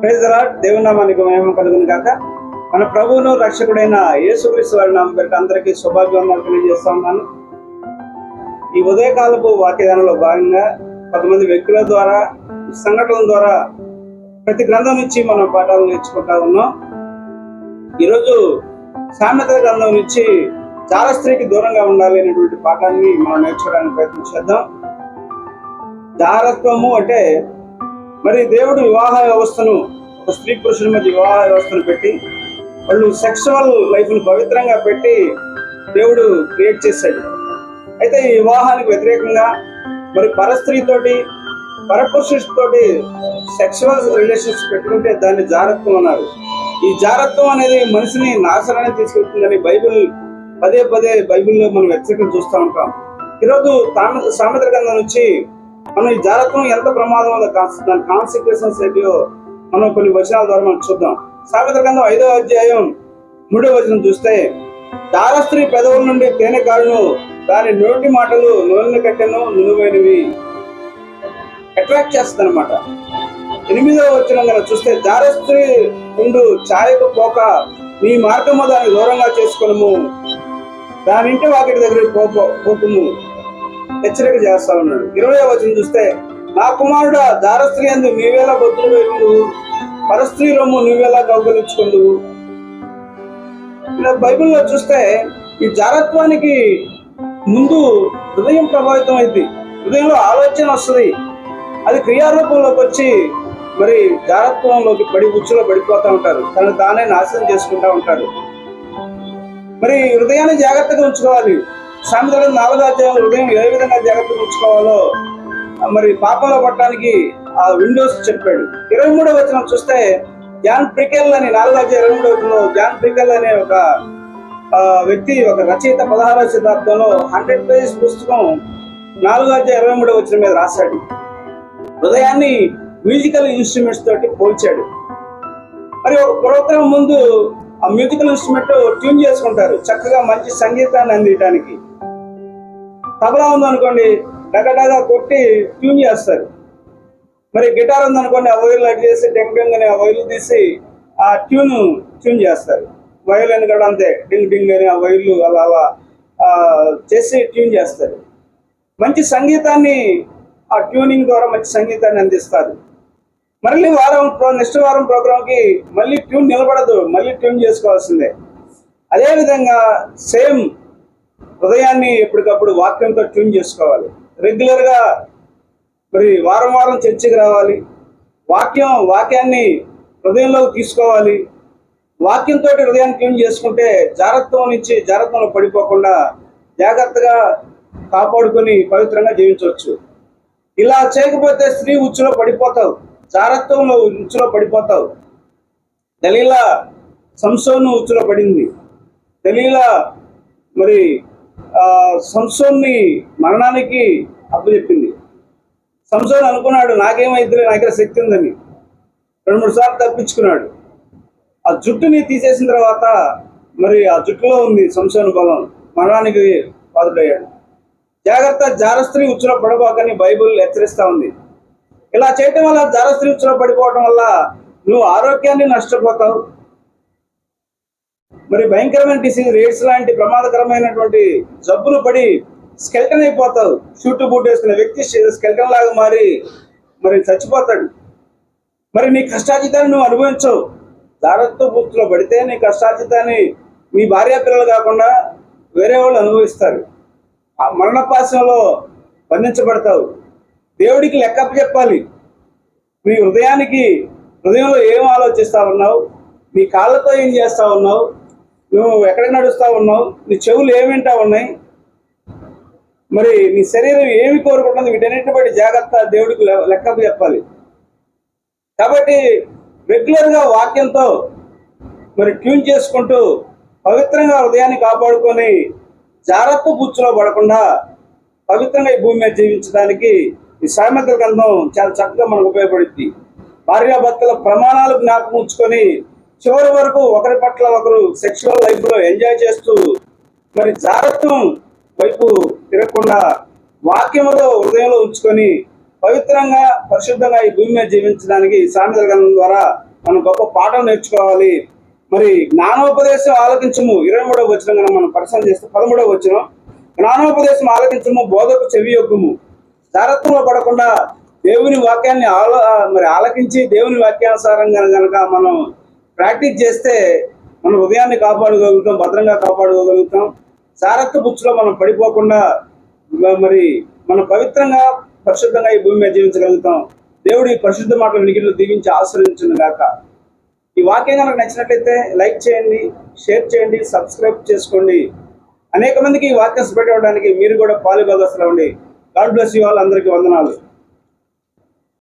ప్రైజరాట్ దేవునామానికి మహిమ కలుగును కాక మన ప్రభువును రక్షకుడైన యేసుక్రీస్తు వారి నామం పేరిట అందరికీ శుభాభివందనాలు తెలియజేస్తా ఉన్నాను. ఈ ఉదయకాలపు వాక్యదానంలో భాగంగా కొంతమంది వ్యక్తుల ద్వారా సంఘటనల ద్వారా ప్రతి గ్రంథం నుంచి మనం పాఠాలు నేర్చుకుంటా ఉన్నాం. ఈరోజు సామెతల గ్రంథం నుంచి చాలా స్త్రీకి దూరంగా ఉండాలి అనేటువంటి పాఠాన్ని మనం నేర్చుకోవడానికి ప్రయత్నం చేద్దాం. దారత్వము అంటే మరి దేవుడు వివాహ వ్యవస్థను ఒక స్త్రీ పురుషుల మధ్య వివాహ వ్యవస్థను పెట్టి వాళ్ళు సెక్షువల్ లైఫ్ను పవిత్రంగా పెట్టి దేవుడు క్రియేట్ చేశాడు. అయితే ఈ వివాహానికి వ్యతిరేకంగా మరి పరస్త్రీతోటి పరపురుషుడితోటి సెక్షువల్ రిలేషన్స్ పెట్టుకుంటే దాన్ని జారత్వం అన్నారు. ఈ జారత్వం అనేది మనిషిని నాశనాన్ని తీసుకెళ్తుందని బైబిల్ పదే పదే బైబిల్లో మనం హెచ్చరికలు చూస్తూ ఉంటాం. ఈరోజు తామ సామెత గ్రంథం నుంచి మనం ఈ జారత్వం ఎంత ప్రమాదం ఉందో కాన్స్- దాని కాన్సిక్వెన్సెస్ ఏంటియో మనం కొన్ని వచనాల ద్వారా మనం చూద్దాం. సాగత గ్రంథం ఐదో అధ్యాయం మూడో వచనం చూస్తే దారస్త్రీ పెదవుల నుండి తేనె కారును దాని నోటి మాటలు నూనె కట్టెను నునువైనవి. అట్రాక్ట్ చేస్తుంది అనమాట ఎనిమిదవ వచ్చిన కనుక చూస్తే దారస్త్రీ ఉండు ఛాయకు పోక నీ మార్గము దాన్ని దూరంగా చేసుకొనము. దాని ఇంటి వాకిటి దగ్గరికి పోకు పోకుము హెచ్చరిక చేస్తా ఉన్నాడు. ఇరవై వచ్చిన చూస్తే నా కుమారుడు దారస్త్రీ అందు నీవేలా బొత్తులు వేయుడు పరస్త్రీ రొమ్ము నువ్వెలా కౌగలించుకుందు ఇలా బైబిల్లో చూస్తే ఈ జారత్వానికి ముందు హృదయం ప్రభావితం అయింది హృదయంలో ఆలోచన వస్తుంది. అది క్రియారూపంలోకి వచ్చి మరి జారత్వంలోకి పడి ఉచ్చులో పడిపోతూ ఉంటారు. తను తానే నాశనం చేసుకుంటా ఉంటారు. మరి హృదయాన్ని జాగ్రత్తగా ఉంచుకోవాలి. సామెతలు నాలుగో అధ్యాయంలో ఏ విధంగా జాగ్రత్త ఉంచుకోవాలో మరి పాపంలో పట్టడానికి ఆ విండోస్ చెప్పాడు. ఇరవై మూడో వచనం చూస్తే జాన్ ప్రికెల్ అని నాలుగో ఇరవై మూడో వచనంలో జాన్ ప్రికెల్ అనే ఒక వ్యక్తి ఒక రచయిత పదహారవ శతాబ్దంలో హండ్రెడ్ పేజెస్ పుస్తకం నాలుగో ఇరవై మూడో వచనం మీద రాశాడు. హృదయాన్ని మ్యూజికల్ ఇన్స్ట్రుమెంట్స్ తోటి పోల్చాడు. మరి ఒక ప్రోగ్రామ్ ముందు ఆ మ్యూజికల్ ఇన్స్ట్రుమెంట్ ట్యూన్ చేసుకుంటారు. చక్కగా మంచి సంగీతాన్ని అందించడానికి తబలా ఉందనుకోండి డగడగా కొట్టి ట్యూన్ చేస్తారు. మరి గిటార్ ఉందనుకోండి ఆ వైర్లు అటు చేసి డెంగ్ డెంగ్ అని ఆ వైర్లు తీసి ఆ ట్యూన్ ట్యూన్ చేస్తారు. వైర్లు కూడా అంతే డింగ్ డింగ్ అని ఆ వైర్లు అలా అలా చేసి ట్యూన్ చేస్తారు. మంచి సంగీతాన్ని ఆ ట్యూనింగ్ ద్వారా మంచి సంగీతాన్ని అందిస్తారు. మళ్ళీ వారం ప్రో నెక్స్ట్ వారం ప్రోగ్రామ్కి మళ్ళీ ట్యూన్ నిలబడదు మళ్ళీ ట్యూన్ చేసుకోవాల్సిందే. అదేవిధంగా సేమ్ హృదయాన్ని ఎప్పటికప్పుడు వాక్యంతో ట్యూన్ చేసుకోవాలి. రెగ్యులర్గా మరి వారం వారం చర్చకి రావాలి. వాక్యం వాక్యాన్ని హృదయంలోకి తీసుకోవాలి. వాక్యంతో హృదయాన్ని ట్యూన్ చేసుకుంటే జాగ్రత్తం నుంచి జాగ్రత్తలో పడిపోకుండా జాగ్రత్తగా కాపాడుకొని పవిత్రంగా జీవించవచ్చు. ఇలా చేయకపోతే స్త్రీ ఉచ్చులో పడిపోతావు. జారత్వంలో ఉచ్చులో పడిపోతావు. దలీలా సంసోను ఉచ్చులో పడింది. దలీలా మరి సంసోన్ని మరణానికి అప్పచెప్పింది సంసోన్ అనుకున్నాడు నాకేమైంది నాకే శక్తి ఉందని. రెండు మూడు సార్లు తప్పించుకున్నాడు. ఆ జుట్టుని తీసేసిన తర్వాత మరి ఆ జుట్టులో ఉంది సంసోన్ బలం మరణానికి బాధుడయ్యాడు జాగ్రత్త జారస్త్రీ ఉచ్చులో పడబోకని బైబిల్ హెచ్చరిస్తూ ఉంది. ఇలా చేయటం వల్ల జారస్త్రీ ఉచ్చులో పడిపోవటం వల్ల నువ్వు ఆరోగ్యాన్ని నష్టపోతావు. మరి భయంకరమైన డిసీజ్ రేట్స్ లాంటి ప్రమాదకరమైనటువంటి జబ్బులు పడి స్కెల్టన్ అయిపోతావు షూట్ బూట్ వేసుకున్న వ్యక్తి స్కెల్టన్ లాగా మారి మరి చచ్చిపోతాడు. మరి నీ కష్టాజితాన్ని నువ్వు అనుభవించవు దారత్వ బూత్లో పడితే నీ కష్టాజితాన్ని నీ భార్య పిల్లలు కాకుండా వేరే వాళ్ళు అనుభవిస్తారు. ఆ మరణపాశంలో బంధించబడతావు. దేవుడికి లెక్క చెప్పాలి. నీ హృదయానికి హృదయంలో ఏం ఆలోచిస్తా ఉన్నావు? నీ కాళ్ళతో ఏం చేస్తా ఉన్నావు? నువ్వు ఎక్కడ నడుస్తూ ఉన్నావు? నీ చెవులు ఏమింటా ఉన్నాయి? మరి నీ శరీరం ఏమి కోరుకుంటుంది? వీటన్నిటిని బట్టి జాగ్రత్త దేవుడికి లె- చెప్పాలి. కాబట్టి రెగ్యులర్గా వాక్యంతో మరి ట్యూన్ చేసుకుంటూ పవిత్రంగా హృదయాన్ని కాపాడుకొని జాగ్రత్త బుచ్చులో పడకుండా పవిత్రంగా ఈ భూమి మీద జీవించడానికి ఈ సామెత గ్రంథం చాలా చక్కగా మనకు ఉపయోగపడుద్ది. భార్యాభర్తల ప్రమాణాలు జ్ఞాపకం ఉంచుకొని చివరి వరకు ఒకరి పట్ల ఒకరు సెక్షువల్ లైఫ్లో ఎంజాయ్ చేస్తూ మరి జారత్వం వైపు తిరగకుండా వాక్యములో హృదయంలో ఉంచుకొని పవిత్రంగా పరిశుద్ధంగా ఈ భూమి మీద జీవించడానికి సామెతల గ్రంథం ద్వారా మనం గొప్ప పాఠం నేర్చుకోవాలి. మరి జ్ఞానోపదేశం ఆలకించము. ఇరవై మూడవ వచ్చిన కనుక మనం పరిశీలన చేస్తే పదమూడవ వచ్చిన జ్ఞానోపదేశం ఆలకించము బోధకు చెవి యొక్కము. జాగ్రత్తలో పడకుండా దేవుని వాక్యాన్ని ఆలో మరి ఆలకించి దేవుని వాక్యానుసారంగా కనుక మనం ప్రాక్టీస్ చేస్తే మనం ఉదయాన్ని కాపాడుకోగలుగుతాం భద్రంగా కాపాడుకోగలుగుతాం. సారత్వ బుచ్చులో మనం పడిపోకుండా మరి మనం పవిత్రంగా పరిశుద్ధంగా ఈ భూమి మీద జీవించగలుగుతాం. దేవుడి పరిశుద్ధ మాటలు వినికిడిలో దీవించి ఆశ్రయించను గాక. ఈ వాక్యం కనుక నచ్చినట్లయితే లైక్ చేయండి షేర్ చేయండి సబ్స్క్రైబ్ చేసుకోండి. అనేక మందికి ఈ వాక్యం స్ప్రెడ్ అవ్వడానికి మీరు కూడా పాలు అవ్వండి గాడ్ బ్లెస్ యూ ఆల్. అందరికీ వందనాలు.